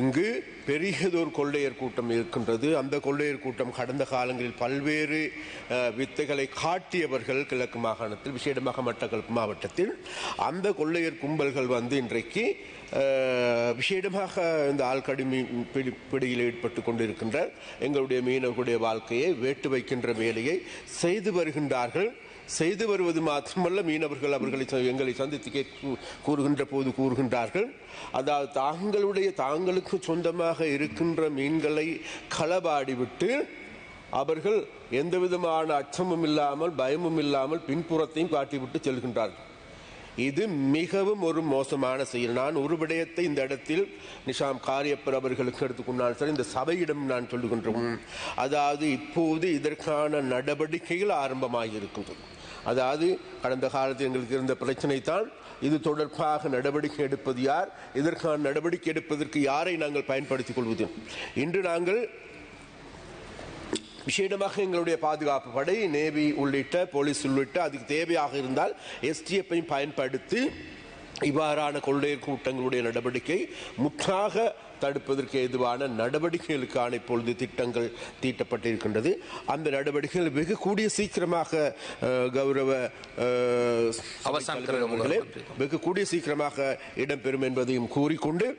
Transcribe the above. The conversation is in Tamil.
இங்கு பெரியதொரு கொள்ளையர் கூட்டம் இருக்கின்றது. அந்த கொள்ளையர் கூட்டம் கடந்த காலங்களில் பல்வேறு வித்தைகளை காட்டியவர்கள் கிழக்கு மாகாணத்தில் விசேடமாக மட்டக்களப்பு மாவட்டத்தில். அந்த கொள்ளையர் கும்பல்கள் வந்து இன்றைக்கு விசேடமாக இந்த ஆழ்கடி பிடி பிடியில் ஈடுபட்டு கொண்டிருக்கின்ற எங்களுடைய மீனவர்களுடைய வாழ்க்கையை வேட்டு வைக்கின்ற வேலையை செய்து வருகின்றார்கள். செய்து வருவது மாத்திரமல்ல மீனவர்கள் அவர்களை எங்களை சந்தித்து கூறுகின்ற போது கூறுகின்றார்கள். அதாவது தாங்களுடைய தாங்களுக்கு சொந்தமாக இருக்கின்ற மீன்களை களபாடிவிட்டு அவர்கள் எந்த விதமான அச்சமும் இல்லாமல் பயமும் இல்லாமல் பின்புறத்தையும் காட்டிவிட்டு செல்கின்றார்கள். இது மிகவும் ஒரு மோசமான செயல். நான் ஒரு விடயத்தை இந்த இடத்தில் நிஷாம் காரியப்பர் அவர்களுக்கு எடுத்துக்கொண்டால் சரி இந்த சபையிடம் நான் சொல்லுகின்றோம் அதாவது இப்போது இதற்கான நடவடிக்கைகள் ஆரம்பமாகி இருக்கின்றது அதாவது கடந்த காலத்தில் எங்களுக்கு இருந்த பிரச்சனை தான் இது தொடர்பாக நடவடிக்கை எடுப்பது யார்? இதற்கான நடவடிக்கை எடுப்பதற்கு யாரை நாங்கள் பயன்படுத்திக் கொள்வது இன்று நாங்கள் விசேடமாக எங்களுடைய பாதுகாப்பு படை நேவி உள்ளிட்ட போலீஸ் உள்ளிட்ட அதுக்கு தேவையாக இருந்தால் எஸ்டிஎஃப்பையும் பயன்படுத்தி இவ்வாறான கொள்ளையர் கூட்டங்களுடைய நடவடிக்கை முற்றாக தடுப்பதற்கு ஏதுவான நடவடிக்கைகளுக்கான இப்பொழுது திட்டங்கள் தீட்டப்பட்டிருக்கின்றது. அந்த நடவடிக்கைகள் வெகு கூடிய சீக்கிரமாக கௌரவ அவர்களே, வெகு கூடிய சீக்கிரமாக இடம்பெறும் என்பதையும் கூறிக்கொண்டு